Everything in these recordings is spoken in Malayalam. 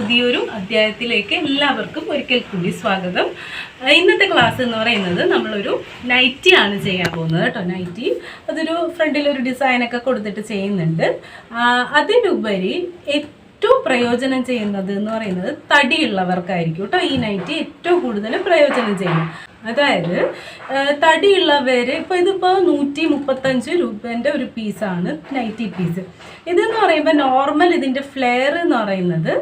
പുതിയൊരു അധ്യായത്തിലേക്ക് എല്ലാവർക്കും ഒരിക്കൽ കൂടി സ്വാഗതം. ഇന്നത്തെ ക്ലാസ് എന്ന് പറയുന്നത് നമ്മളൊരു നൈറ്റി ആണ് ചെയ്യാൻ പോകുന്നത് കേട്ടോ നൈറ്റി അതൊരു ഫ്രണ്ടിലൊരു ഡിസൈനൊക്കെ കൊടുത്തിട്ട് ചെയ്യുന്നുണ്ട്. അതിനുപരി ഏറ്റവും പ്രയോജനം ചെയ്യുന്നത് എന്ന് പറയുന്നത് തടിയുള്ളവർക്കായിരിക്കും കേട്ടോ ഈ നൈറ്റി ഏറ്റവും കൂടുതൽ പ്രയോജനം ചെയ്യുന്നത്. അതായത് തടിയുള്ളവരെ ഇപ്പോൾ ഇതിപ്പോൾ നൂറ്റി മുപ്പത്തഞ്ച് രൂപേന്റെ ഒരു പീസാണ് നൈറ്റി പീസ്. ഇതെന്ന് പറയുമ്പോൾ നോർമൽ ഇതിന്റെ ഫ്ലെയർ എന്ന് പറയുന്നത്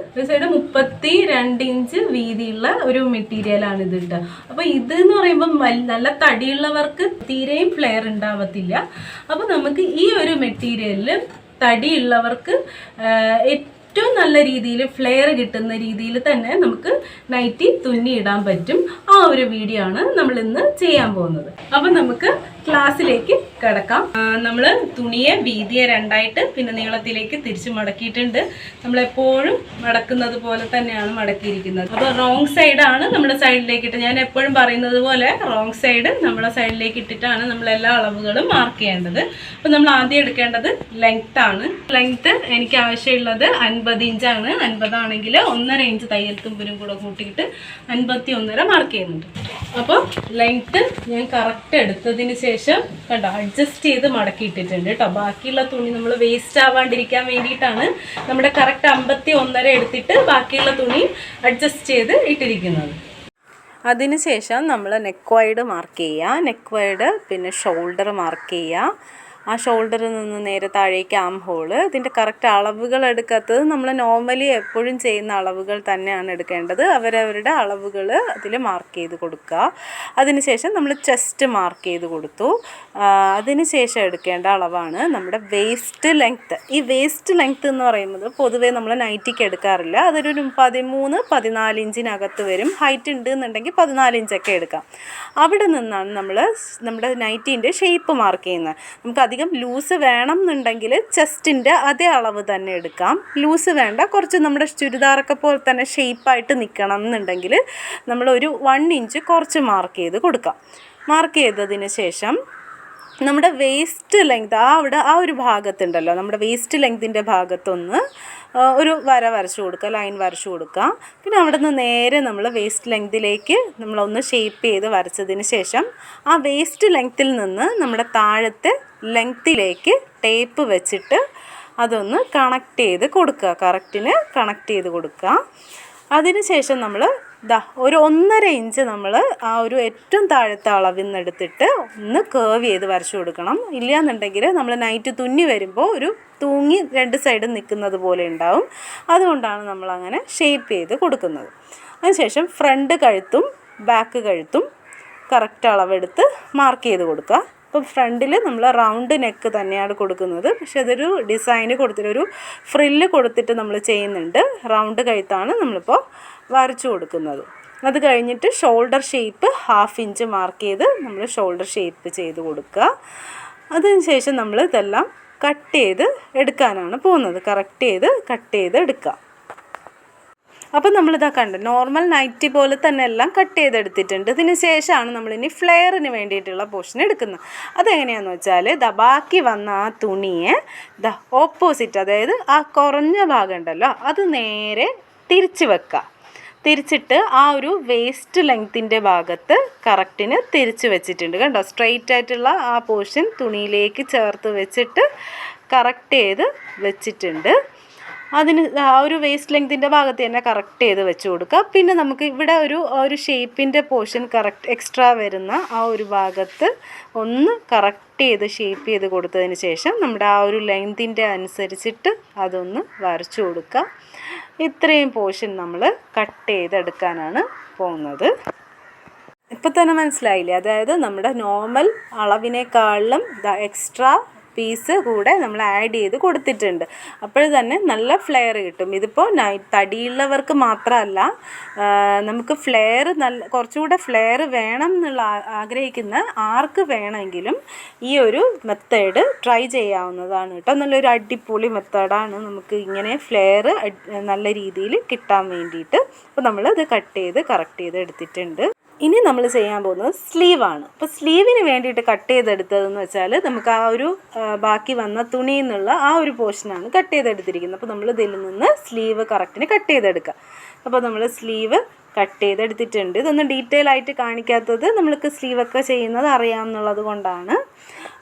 മുപ്പത്തി രണ്ട് ഇഞ്ച് വീതിയുള്ള ഒരു മെറ്റീരിയലാണ് ഇത് ഇട്ടത് അപ്പോൾ ഇത് എന്ന് പറയുമ്പോൾ നല്ല തടിയുള്ളവർക്ക് തീരെയും ഫ്ലെയർ ഉണ്ടാവത്തില്ല. അപ്പോൾ നമുക്ക് ഈ ഒരു മെറ്റീരിയലിൽ തടിയുള്ളവർക്ക് ഏറ്റവും നല്ല രീതിയിൽ ഫ്ലെയർ കിട്ടുന്ന രീതിയിൽ തന്നെ നമുക്ക് നൈറ്റി തുന്നിയിടാൻ പറ്റും. ആ ഒരു വീഡിയോ ആണ് നമ്മൾ ഇന്ന് ചെയ്യാൻ പോകുന്നത്. അപ്പം നമുക്ക് ക്ലാസ്സിലേക്ക് കിടക്കാം. നമ്മൾ തുണിയെ വീതിയെ രണ്ടായിട്ട് പിന്നെ നീളത്തിലേക്ക് തിരിച്ച് മടക്കിയിട്ടുണ്ട്. നമ്മളെപ്പോഴും മടക്കുന്നത് പോലെ തന്നെയാണ് മടക്കിയിരിക്കുന്നത്. അപ്പോൾ റോങ് സൈഡാണ് നമ്മുടെ സൈഡിലേക്ക് ഇട്ട് ഞാൻ എപ്പോഴും പറയുന്നത് പോലെ റോങ് സൈഡ് നമ്മുടെ സൈഡിലേക്ക് ഇട്ടിട്ടാണ് നമ്മൾ എല്ലാ അളവുകളും മാർക്ക് ചെയ്യേണ്ടത്. അപ്പോൾ നമ്മൾ ആദ്യം എടുക്കേണ്ടത് ലെങ്ത് ആണ്. ലെങ്ത് എനിക്ക് ആവശ്യമുള്ളത് അൻപത് ഇഞ്ചാണ് അൻപതാണെങ്കിൽ ഒന്നര ഇഞ്ച് തയ്യൽ തുമ്പിനും കൂടെ കൂട്ടിയിട്ട് അൻപത്തി ഒന്നര മാർക്ക് ചെയ്യുന്നുണ്ട്. അപ്പോൾ ലെങ്ത് ഞാൻ കറക്റ്റ് എടുത്തതിന് ശേഷം കണ്ടോ അഡ്ജസ്റ്റ് ചെയ്ത് മടക്കി ഇട്ടിട്ടുണ്ട് കേട്ടോ ബാക്കിയുള്ള തുണി നമ്മൾ വേസ്റ്റ് ആവാണ്ടിരിക്കാൻ വേണ്ടിയിട്ടാണ് നമ്മുടെ കറക്റ്റ് അമ്പത്തി ഒന്നര എടുത്തിട്ട് ബാക്കിയുള്ള തുണി അഡ്ജസ്റ്റ് ചെയ്ത് ഇട്ടിരിക്കുന്നത്. അതിനുശേഷം നമ്മൾ നെക്ക് വൈഡ് മാർക്ക് ചെയ്യുക. നെക്ക് വൈഡ് പിന്നെ ഷോൾഡർ മാർക്ക് ചെയ്യുക. ആ ഷോൾഡറിൽ നിന്ന് നേരെ താഴേക്ക് ആം ഹോൾ ഇതിന്റെ കറക്റ്റ് അളവുകൾ എടുക്കാത്തത് നമ്മൾ നോർമലി എപ്പോഴും ചെയ്യുന്ന അളവുകൾ തന്നെയാണ് എടുക്കേണ്ടത്. അവരവരുടെ അളവുകൾ അതിൽ മാർക്ക് ചെയ്ത് കൊടുക്കുക. അതിനുശേഷം നമ്മൾ ചെസ്റ്റ് മാർക്ക് ചെയ്ത് കൊടുത്തു. അതിനുശേഷം എടുക്കേണ്ട അളവാണ് നമ്മുടെ വേസ്റ്റ് ലെങ്ത്ത് ഈ വേസ്റ്റ് ലെങ്ത്ത് എന്ന് പറയുന്നത് പൊതുവേ നമ്മൾ നൈറ്റിക്ക് എടുക്കാറില്ല. അതൊരു പതിമൂന്ന് പതിനാല് ഇഞ്ചിനകത്ത് വരും. ഹൈറ്റ് ഉണ്ട് എന്നുണ്ടെങ്കിൽ പതിനാല് ഇഞ്ചൊക്കെ എടുക്കാം. അവിടെ നിന്നാണ് നമ്മൾ നമ്മുടെ നൈറ്റീന്റെ ഷേപ്പ് മാർക്ക് ചെയ്യുന്നത്. നമുക്ക് അധികം ലൂസ് വേണം എന്നുണ്ടെങ്കിൽ ചെസ്റ്റിന്റെ അതേ അളവ് തന്നെ എടുക്കാം. ലൂസ് വേണ്ട കുറച്ച് നമ്മുടെ ചുരിദാറൊക്കെ പോലെ തന്നെ ഷേപ്പായിട്ട് നിൽക്കണം എന്നുണ്ടെങ്കിൽ നമ്മൾ ഒരു വൺ ഇഞ്ച് കുറച്ച് മാർക്ക് ചെയ്ത് കൊടുക്കാം. മാർക്ക് ചെയ്തതിന് ശേഷം നമ്മുടെ വേസ്റ്റ് ലെങ്ത് ആ അവിടെ ആ ഒരു ഭാഗത്തുണ്ടല്ലോ നമ്മുടെ വേസ്റ്റ് ലെങ്തിന്റെ ഭാഗത്തൊന്ന് ഒരു വര വരച്ചു കൊടുക്കുക ലൈൻ വരച്ചു കൊടുക്കുക. പിന്നെ അവിടെ നിന്ന് നേരെ നമ്മൾ വേസ്റ്റ് ലെങ്തിലേക്ക് നമ്മളൊന്ന് ഷേപ്പ് ചെയ്ത് വരച്ചതിന് ശേഷം ആ വേസ്റ്റ് ലെങ്ത്തിൽ നിന്ന് നമ്മുടെ താഴത്തെ ലെങ്ത്തിലേക്ക് ടേപ്പ് വെച്ചിട്ട് അതൊന്ന് കണക്ട് ചെയ്ത് കൊടുക്കുക. കറക്റ്റിന് കണക്ട് ചെയ്ത് കൊടുക്കുക. അതിനുശേഷം നമ്മൾ ദാ ഒരു ഒന്നര ഇഞ്ച് നമ്മൾ ആ ഒരു ഏറ്റവും താഴത്തെ അളവിൽ നിന്ന് എടുത്തിട്ട് ഒന്ന് കേവ് ചെയ്ത് വരച്ചു കൊടുക്കണം. ഇല്ലയെന്നുണ്ടെങ്കിൽ നമ്മൾ നൈറ്റ് തുന്നി വരുമ്പോൾ ഒരു തൂങ്ങി രണ്ട് സൈഡും നിൽക്കുന്നത് പോലെ ഉണ്ടാവും. അതുകൊണ്ടാണ് നമ്മൾ അങ്ങനെ ഷേപ്പ് ചെയ്ത് കൊടുക്കുന്നത്. അതിനുശേഷം ഫ്രണ്ട് കഴുത്തും ബാക്ക് കഴുത്തും കറക്റ്റ് അളവെടുത്ത് മാർക്ക് ചെയ്ത് കൊടുക്കുക. ഇപ്പം ഫ്രണ്ടിൽ നമ്മൾ റൗണ്ട് നെക്ക് തന്നെയാണ് കൊടുക്കുന്നത്. പക്ഷെ അതൊരു ഡിസൈന് കൊടുത്തിട്ട് ഒരു ഫ്രില്ല് കൊടുത്തിട്ട് നമ്മൾ ചെയ്യുന്നുണ്ട്. റൗണ്ട് കഴുത്താണ് നമ്മളിപ്പോൾ വരച്ചു കൊടുക്കുന്നത്. അത് കഴിഞ്ഞിട്ട് shoulder shape half inch mark ചെയ്ത് നമ്മൾ ഷോൾഡർ ഷേപ്പ് ചെയ്ത് കൊടുക്കുക. അതിനുശേഷം നമ്മൾ ഇതെല്ലാം കട്ട് ചെയ്ത് എടുക്കാനാണ് പോകുന്നത്. കറക്റ്റ് ചെയ്ത് കട്ട് ചെയ്ത് എടുക്കുക. അപ്പോൾ നമ്മളിതാ കണ്ടു. നോർമൽ നൈറ്റി പോലെ തന്നെ എല്ലാം കട്ട് ചെയ്തെടുത്തിട്ടുണ്ട്. ഇതിന് ശേഷമാണ് നമ്മളിനി ഫ്ലെയറിന് വേണ്ടിയിട്ടുള്ള പോർഷൻ എടുക്കുന്നത്. അതെങ്ങനെയാണെന്ന് വെച്ചാൽ ദ ബാക്കി വന്ന ആ തുണിയെ ദ ഓപ്പോസിറ്റ് അതായത് ആ കുറഞ്ഞ ഭാഗം ഉണ്ടല്ലോ അത് നേരെ തിരിച്ച് വെക്കുക. തിരിച്ചിട്ട് ആ ഒരു വേസ്റ്റ് ലെങ്ത്തിന്റെ ഭാഗത്ത് കറക്റ്റിന് തിരിച്ച് വെച്ചിട്ടുണ്ട്. കണ്ടോ? സ്ട്രെയിറ്റ് ആയിട്ടുള്ള ആ പോർഷൻ തുണിയിലേക്ക് ചേർത്ത് വെച്ചിട്ട് കറക്റ്റ് ചെയ്ത് വെച്ചിട്ടുണ്ട്. അതിന് ആ ഒരു വേസ്റ്റ് ലെങ്തിന്റെ ഭാഗത്ത് തന്നെ കറക്റ്റ് ചെയ്ത് വെച്ച് കൊടുക്കുക. പിന്നെ നമുക്ക് ഇവിടെ ഒരു ഒരു ഷേപ്പിന്റെ പോർഷൻ കറക്റ്റ് എക്സ്ട്രാ വരുന്ന ആ ഒരു ഭാഗത്ത് ഒന്ന് കറക്റ്റ് ചെയ്ത് ഷേപ്പ് ചെയ്ത് കൊടുത്തതിന് ശേഷം നമ്മുടെ ആ ഒരു ലെങ്തിന്റെ അനുസരിച്ചിട്ട് അതൊന്ന് വരച്ചു കൊടുക്കുക. ഇത്രയും പോർഷൻ നമ്മൾ കട്ട് ചെയ്തെടുക്കാനാണ് പോകുന്നത്. ഇപ്പം തന്നെ മനസ്സിലായില്ലേ? അതായത് നമ്മുടെ നോർമൽ അളവിനേക്കാളിലും എക്സ്ട്രാ പീസ് കൂടെ നമ്മൾ ആഡ് ചെയ്ത് കൊടുത്തിട്ടുണ്ട്. അപ്പോൾ തന്നെ നല്ല ഫ്ലെയർ കിട്ടും. ഇതിപ്പോൾ തടിയുള്ളവർക്ക് മാത്രമല്ല നമുക്ക് ഫ്ലെയർ നല്ല കുറച്ചുകൂടെ ഫ്ലെയർ വേണം എന്നുള്ള ആഗ്രഹിക്കുന്ന ആർക്ക് വേണമെങ്കിലും ഈ ഒരു മെത്തേഡ് ട്രൈ ചെയ്യാവുന്നതാണ് കേട്ടോ. നല്ലൊരു അടിപൊളി മെത്തേഡാണ് നമുക്ക് ഇങ്ങനെ ഫ്ലെയർ നല്ല രീതിയിൽ കിട്ടാൻ വേണ്ടിയിട്ട്. അപ്പോൾ നമ്മൾ ഇത് കട്ട് ചെയ്ത് കറക്റ്റ് ചെയ്ത് എടുത്തിട്ടുണ്ട്. ഇനി നമ്മൾ ചെയ്യാൻ പോകുന്നത് സ്ലീവാണ് അപ്പോൾ സ്ലീവിന് വേണ്ടിയിട്ട് കട്ട് ചെയ്തെടുത്തതെന്ന് വെച്ചാൽ നമുക്ക് ആ ഒരു ബാക്കി വന്ന തുണിയിൽ നിന്നുള്ള ആ ഒരു പോർഷനാണ് കട്ട് ചെയ്തെടുത്തിരിക്കുന്നത്. അപ്പോൾ നമ്മൾ ഇതിൽ നിന്ന് സ്ലീവ് കറക്റ്റിന് കട്ട് ചെയ്തെടുക്കുക. അപ്പോൾ നമ്മൾ സ്ലീവ് കട്ട് ചെയ്തെടുത്തിട്ടുണ്ട്. ഇതൊന്നും ഡീറ്റെയിൽ ആയിട്ട് കാണിക്കാത്തത് നമ്മൾക്ക് സ്ലീവൊക്കെ ചെയ്യുന്നത് അറിയാമെന്നുള്ളത് കൊണ്ടാണ്.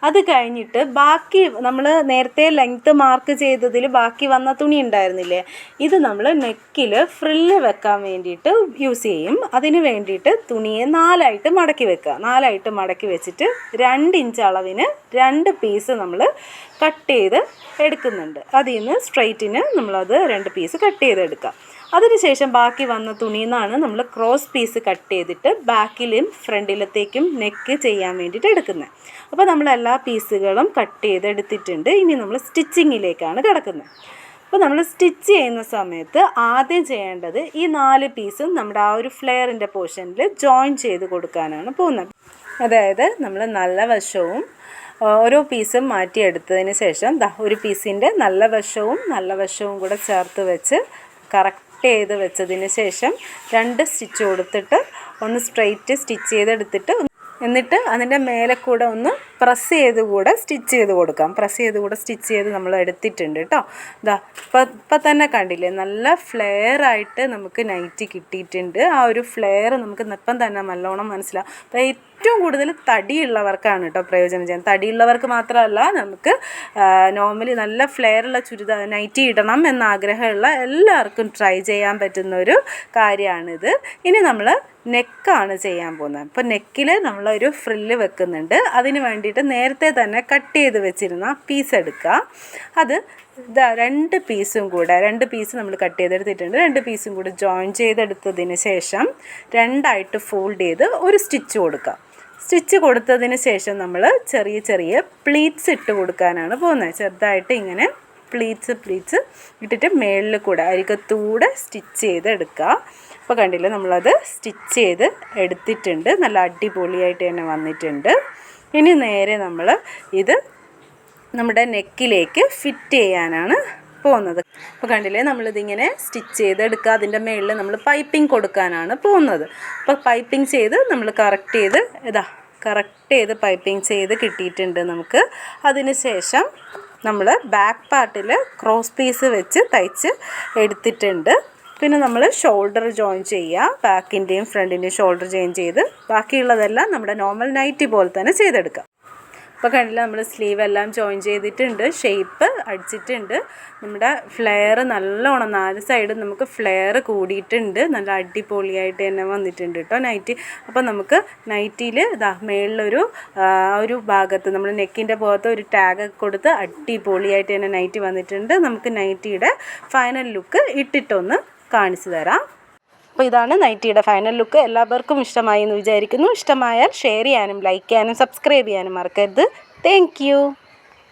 അത് കഴിഞ്ഞിട്ട് ബാക്കി നമ്മൾ നേരത്തെ ലെങ്ത്ത് മാർക്ക് ചെയ്തതിൽ ബാക്കി വന്ന തുണി ഉണ്ടായിരുന്നില്ലേ? ഇത് നമ്മൾ നെക്കിൽ ഫ്രില്ല് വെക്കാൻ വേണ്ടിയിട്ട് യൂസ് ചെയ്യും. അതിന് വേണ്ടിയിട്ട് തുണിയെ നാലായിട്ട് മടക്കി വെക്കുക. നാലായിട്ട് മടക്കി വെച്ചിട്ട് രണ്ട് ഇഞ്ച് അളവിന് രണ്ട് പീസ് നമ്മൾ കട്ട് ചെയ്ത് എടുക്കുന്നുണ്ട്. അതിൽ നിന്ന് സ്ട്രെയിറ്റിന് നമ്മളത് രണ്ട് പീസ് കട്ട് ചെയ്തെടുക്കുക അതിനുശേഷം ബാക്കി വന്ന തുണിയിൽ നിന്നാണ് നമ്മൾ ക്രോസ് പീസ് കട്ട് ചെയ്തിട്ട് ബാക്കിലും ഫ്രണ്ടിലത്തേക്കും നെക്ക് ചെയ്യാൻ വേണ്ടിയിട്ട് എടുക്കുന്നത്. അപ്പോൾ നമ്മൾ എല്ലാ പീസുകളും കട്ട് ചെയ്തെടുത്തിട്ടുണ്ട്. ഇനി നമ്മൾ സ്റ്റിച്ചിങ്ങിലേക്കാണ് കിടക്കുന്നത്. അപ്പോൾ നമ്മൾ സ്റ്റിച്ച് ചെയ്യുന്ന സമയത്ത് ആദ്യം ചെയ്യേണ്ടത് ഈ നാല് പീസും നമ്മുടെ ആ ഒരു ഫ്ലെയറിന്റെ പോർഷനിൽ ജോയിൻ ചെയ്ത് കൊടുക്കാനാണ് പോകുന്നത്. അതായത് നമ്മൾ നല്ല വശവും ഓരോ പീസും മാറ്റിയെടുത്തതിന് ശേഷം ദാ ഒരു പീസിന്റെ നല്ല വശവും നല്ല വശവും കൂടെ ചേർത്ത് വെച്ച് കറക്റ്റ് ചെയ്ത് വെച്ചതിന് ശേഷം രണ്ട് സ്റ്റിച്ച് കൊടുത്തിട്ട് ഒന്ന് സ്ട്രെയിറ്റ് സ്റ്റിച്ച് ചെയ്തെടുത്തിട്ട് എന്നിട്ട് അതിന്റെ മേലെ കൂടെ ഒന്ന് പ്രസ് ചെയ്ത് കൂടെ സ്റ്റിച്ച് ചെയ്ത് കൊടുക്കാം. പ്രസ് ചെയ്ത് കൂടെ സ്റ്റിച്ച് ചെയ്ത് നമ്മൾ എടുത്തിട്ടുണ്ട് കേട്ടോ. ഇതാ ഇപ്പം ഇപ്പം തന്നെ കണ്ടില്ലേ നല്ല ഫ്ലെയർ ആയിട്ട് നമുക്ക് നൈറ്റി കിട്ടിയിട്ടുണ്ട്. ആ ഒരു ഫ്ലെയർ നമുക്ക് ഇപ്പം തന്നെ നല്ലോണം മനസ്സിലാവും അപ്പോൾ ഏറ്റവും കൂടുതൽ തടിയുള്ളവർക്കാണ് കേട്ടോ പ്രയോജനം ചെയ്യുന്നത് തടിയുള്ളവർക്ക് മാത്രമല്ല നമുക്ക് നോർമലി നല്ല ഫ്ലെയറുള്ള ചുരിദാർ നൈറ്റി ഇടണം എന്ന ആഗ്രഹമുള്ള എല്ലാവർക്കും ട്രൈ ചെയ്യാൻ പറ്റുന്ന ഒരു കാര്യമാണിത്. ഇനി നമ്മൾ നെക്കാണ് ചെയ്യാൻ പോകുന്നത്. അപ്പോൾ നെക്കിൽ നമ്മളൊരു ഫ്രില്ല് വെക്കുന്നുണ്ട്. അതിന് വേണ്ടിയിട്ട് നേരത്തെ തന്നെ കട്ട് ചെയ്ത് വെച്ചിരുന്ന പീസ് എടുക്കുക. അത് ഇതാ രണ്ട് പീസും കൂടെ രണ്ട് പീസ് നമ്മൾ കട്ട് ചെയ്തെടുത്തിട്ടുണ്ട്. രണ്ട് പീസും കൂടെ ജോയിൻ ചെയ്തെടുത്തതിന് ശേഷം രണ്ടായിട്ട് ഫോൾഡ് ചെയ്ത് ഒരു സ്റ്റിച്ച് കൊടുക്കുക. സ്റ്റിച്ച് കൊടുത്തതിന് ശേഷം നമ്മൾ ചെറിയ ചെറിയ പ്ലീറ്റ്സ് ഇട്ട് കൊടുക്കാനാണ് പോകുന്നത്. ചെറുതായിട്ട് ഇങ്ങനെ പ്ലീറ്റ്സ് പ്ലീറ്റ്സ് ഇട്ടിട്ട് മേളിൽ കൂടെ അരികത്തൂടെ സ്റ്റിച്ച് ചെയ്ത് എടുക്കുക അപ്പോൾ കണ്ടില്ലേ നമ്മളത് സ്റ്റിച്ച് ചെയ്ത് എടുത്തിട്ടുണ്ട്. നല്ല അടിപൊളിയായിട്ട് തന്നെ വന്നിട്ടുണ്ട്. ഇനി നേരെ നമ്മൾ ഇത് നമ്മുടെ നെക്കിലേക്ക് ഫിറ്റ് ചെയ്യാനാണ് പോകുന്നത്. അപ്പോൾ കണ്ടില്ലേ നമ്മളിതിങ്ങനെ സ്റ്റിച്ച് ചെയ്തെടുക്കുക. അതിന്റെ മുകളിൽ നമ്മൾ പൈപ്പിംഗ് കൊടുക്കാനാണ് പോകുന്നത്. അപ്പോൾ പൈപ്പിംഗ് ചെയ്ത് നമ്മൾ കറക്റ്റ് ചെയ്ത് ഇതാ കറക്റ്റ് ചെയ്ത് പൈപ്പിംഗ് ചെയ്ത് കിട്ടിയിട്ടുണ്ട് നമുക്ക്. അതിന് ശേഷം നമ്മൾ ബാക്ക് പാർട്ടിൽ ക്രോസ് പീസ് വെച്ച് തയ്ച്ച് എടുത്തിട്ടുണ്ട്. പിന്നെ നമ്മൾ ഷോൾഡർ ജോയിൻ ചെയ്യുക. ബാക്കിന്റെയും ഫ്രണ്ടിന്റെയും ഷോൾഡർ ജോയിൻ ചെയ്ത് ബാക്കിയുള്ളതെല്ലാം നമ്മുടെ നോർമൽ നൈറ്റി പോലെ തന്നെ ചെയ്തെടുക്കുക അപ്പോൾ കണ്ടില്ല നമ്മൾ സ്ലീവ് എല്ലാം ജോയിൻ ചെയ്തിട്ടുണ്ട്. ഷേപ്പ് അടിച്ചിട്ടുണ്ട് നമ്മുടെ ഫ്ലെയർ നല്ലോണം നാല് സൈഡും നമുക്ക് ഫ്ലെയർ കൂടിയിട്ടുണ്ട്. നല്ല അടിപൊളിയായിട്ട് തന്നെ വന്നിട്ടുണ്ട് കേട്ടോ നൈറ്റി. അപ്പോൾ നമുക്ക് നൈറ്റിയിൽ ഇതാ മേളിലൊരു ഒരു ഭാഗത്ത് നമ്മൾ നെക്കിന്റെ ഭാഗത്ത് ഒരു ടാഗ് കൊടുത്ത് അടിപൊളിയായിട്ട് തന്നെ നൈറ്റി വന്നിട്ടുണ്ട്. നമുക്ക് നൈറ്റിയുടെ ഫൈനൽ ലുക്ക് ഇട്ടിട്ടൊന്ന് കാണിച്ചു തരാം. അപ്പോൾ ഇതാണ് നൈറ്റിയുടെ ഫൈനൽ ലുക്ക്. എല്ലാവർക്കും ഇഷ്ടമായി എന്ന് വിചാരിക്കുന്നു. ഇഷ്ടമായാൽ ഷെയർ ചെയ്യാനും ലൈക്ക് ചെയ്യാനും സബ്സ്ക്രൈബ് ചെയ്യാനും മറക്കരുത്. താങ്ക്